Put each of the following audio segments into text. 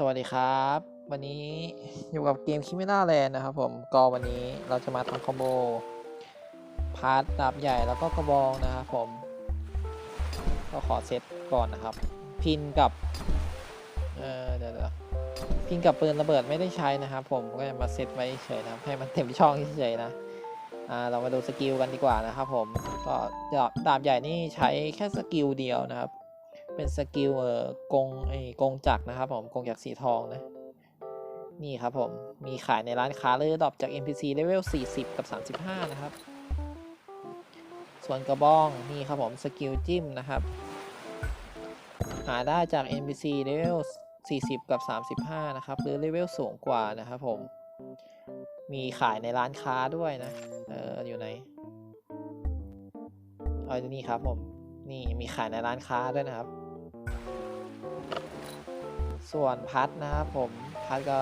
สวัสดีครับ วันนี้อยู่กับเกมคิมิน่าแลนนะครับผมก็วันนี้เราจะมาทำคอมโบพาร์ทดาบใหญ่แล้วก็กระบองนะครับผม ก็ขอเซตก่อนนะครับ พินกับ เออเดี๋ยวเดี๋ยวพินกับปืนระเบิดไม่ได้ใช้นะครับผมก็จะมาเซตไว้เฉยนะให้มันเต็มช่องเฉยนะอ่าเรามาดูสกิลกันดีกว่านะครับผมก็ดาบดาบใหญ่นี่ใช้แค่สกิลเดียวนะครับ เป็นสกิลเอ่อกงไอ้กงจักรนะครับผมกงจักรสีทองนะนี่ครับผม มีขายในร้านค้าเลยดรอปจาก NPC เลเวล 40 กับ 35 นะครับ ส่วนกระบอง นี่ครับผมสกิลจิ้มนะครับ หาได้จาก NPC เลเวล 40 กับ 35 นะครับ หรือเลเวลสูงกว่านะครับผม มีขายในร้านค้าด้วยนะ เอออยู่ไหนเอานี่ครับผม นี่มีขายในร้านค้าด้วยนะครับ ส่วนพัดนะครับผมพัดก็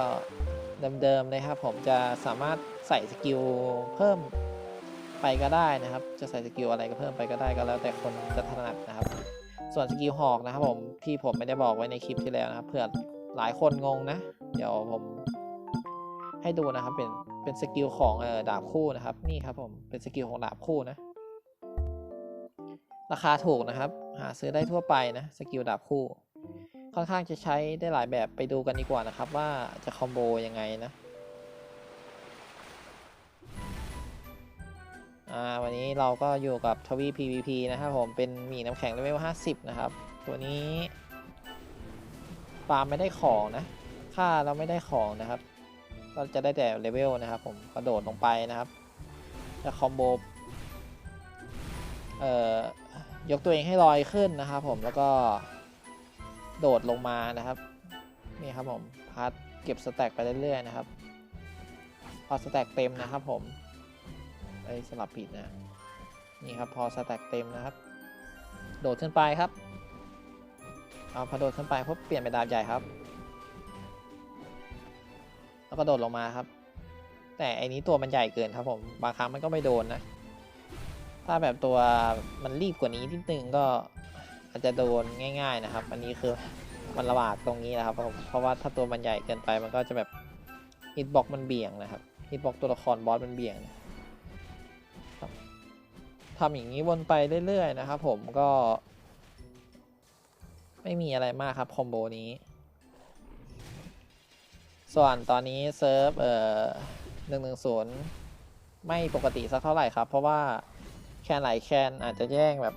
เดิมๆเลยครับผมจะสามารถใส่สกิลเพิ่มไปก็ได้นะครับ จะใส่สกิลอะไรก็เพิ่มไปก็ได้ก็แล้วแต่คนจะถนัดนะครับ ส่วนสกิลหอกนะครับผมที่ผมไม่ได้บอกไว้ในคลิปที่แล้วนะครับเผื่อหลายคนงงนะ เดี๋ยวผมให้ดูนะครับเป็นเป็นสกิลของออดาบคู่นะครับนี่ครับผมเป็นสกิลของดาบคู่นะ ราคาถูกนะครับ หาซื้อได้ทั่วไปนะสกิลดาบคู่ ค่อนข้างจะใช้ได้หลายแบบไปดูกันดีกว่านะครับว่าจะคอมโบยังไงนะวันนี้เราก็อยู่กับทวี PVP นะครับผมเป็นหมีน้ำแข็งเลเวล50 นะครับ ตัวนี้ฟามไม่ได้ของนะค่าเราไม่ได้ของนะครับ ก็จะได้แต่เลเวลนะครับ ผมกระโดดลงไปนะครับจะคอมโบเอ่อยกตัวเองให้ลอยขึ้นนะครับผมแล้วก็ โดดลงมานะครับนี่ครับผมพัดเก็บสแต็กไปเรื่อยๆนะครับพอสแต็กเต็มนะครับผมไอ้สลับผิดนะนี่ครับพอสแต็กเต็มนะครับ โดดขึ้นไปครับเอาพอโดดขึ้นไปปุ๊บเปลี่ยนเป็นดาบใหญ่ครับ แล้วก็โดดลงมาครับ แต่อันนี้ตัวมันใหญ่เกินครับผมบางครั้งมันก็ไม่โดนนะถ้าแบบตัวมันรีบกว่านี้นิดนึงก็ อาจจะโดนง่าย ๆนะครับ อันนี้คือมันระบาดตรงนี้นะครับเพราะว่าถ้าตัวมันใหญ่เกินไปมันก็จะแบบฮิตบ็อกมันเบี่ยงนะครับฮิตบ็อกตัวละครบอสมันเบี่ยงทำอย่างนี้วนไปเรื่อยๆนะครับ ผมก็ ไม่มีอะไรมากครับคอมโบนี้ ส่วนตอนนี้เซิร์ฟเอ่อหนึ่งหนึ่งศูนย์ไม่ปกติสักเท่าไหร่ครับ เพราะว่าแคนหลายแคนอาจจะแย่งแบบ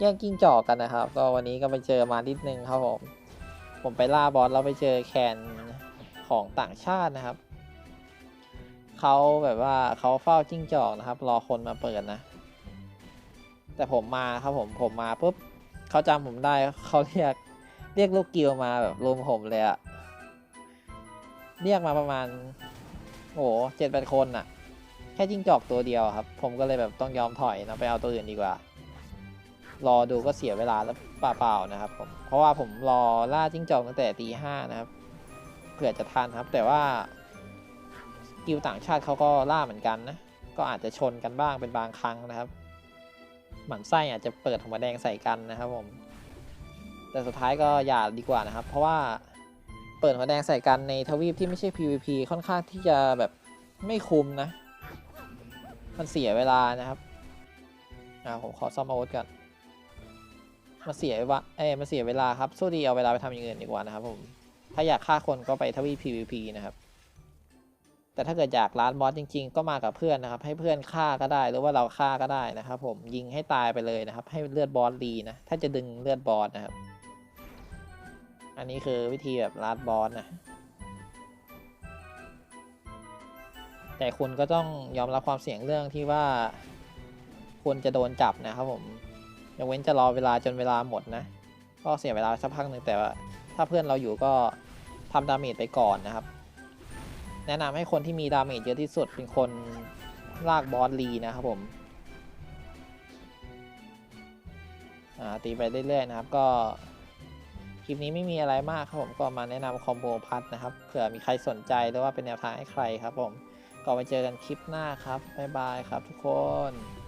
แย่งกิ้งจอกกันนะครับ ก็วันนี้ก็ไปเจอมานิดนึงครับผม ผมไปล่าบอสแล้วไปเจอแคนของต่างชาตินะครับ เขาแบบว่าเขาเฝ้าจิ้งจอกนะครับ รอคนมาเปิดนะ แต่ผมมาครับผม ผมมาปุ๊บเขาจำผมได้เขาเรียกเรียกลูกกิวมาแบบรวมผมเลยอะเรียกมาประมาณ โอ้เจ็ดแปดคนอะแค่จิ้งจอกตัวเดียวครับ ผมก็เลยแบบต้องยอมถอยนะไปเอาตัวอื่นดีกว่า รอดูก็เสียเวลาแล้วเปล่าๆนะครับผมเพราะว่าผมรอล่าจิ้งจอกตั้งแต่ตีห้านะครับเผื่อจะทันครับ แต่ว่ากิวต่างชาติเขาก็ล่าเหมือนกันนะก็อาจจะชนกันบ้างเป็นบางครั้งนะครับ หมันไส้อาจจะเปิดหัวแดงใส่กันนะครับผมแต่สุดท้ายก็อย่าดีกว่านะครับ เพราะว่าเปิดหัวแดงใส่กันในทวีปที่ไม่ใช่ PVP ค่อนข้างที่จะแบบไม่คุ้มนะ มันเสียเวลานะครับอ่าผมขอซ่อมอาวุธก่อน มาเสียเวลาเอ้มาเสียเวลาครับสู้ดีเอาเวลาไปทำอย่างอื่นดีกว่านะครับผม ถ้าอยากฆ่าคนก็ไปทวี PVP นะครับ แต่ถ้าเกิดอยากล้านบอสจริง ๆ ก็มากับเพื่อนนะครับ ให้เพื่อนฆ่าก็ได้หรือว่าเราฆ่าก็ได้นะครับ ผมยิงให้ตายไปเลยนะครับ ให้เลือดบอสดีนะ ถ้าจะดึงเลือดบอสนะครับ อันนี้คือวิธีแบบล้านบอสนะแต่คุณก็ต้องยอมรับความเสี่ยงเรื่องที่ว่าคุณจะโดนจับนะครับผม ยกเว้นจะรอเวลาจนเวลาหมดนะ ก็เสียเวลาสักพักหนึ่งแต่ว่าถ้าเพื่อนเราอยู่ก็ทำดาเมจไปก่อนนะครับ แนะนำให้คนที่มีดาเมจเยอะที่สุดเป็นคนลากบอสลีนะครับผมตีไปเรื่อยๆนะครับ ก็คลิปนี้ไม่มีอะไรมากครับผมก็มาแนะนำคอมโบพัดนะครับเผื่อมีใครสนใจหรือว่าเป็นแนวทางให้ใครครับผมก็ไปเจอกันคลิปหน้าครับบ๊ายบายครับทุกคน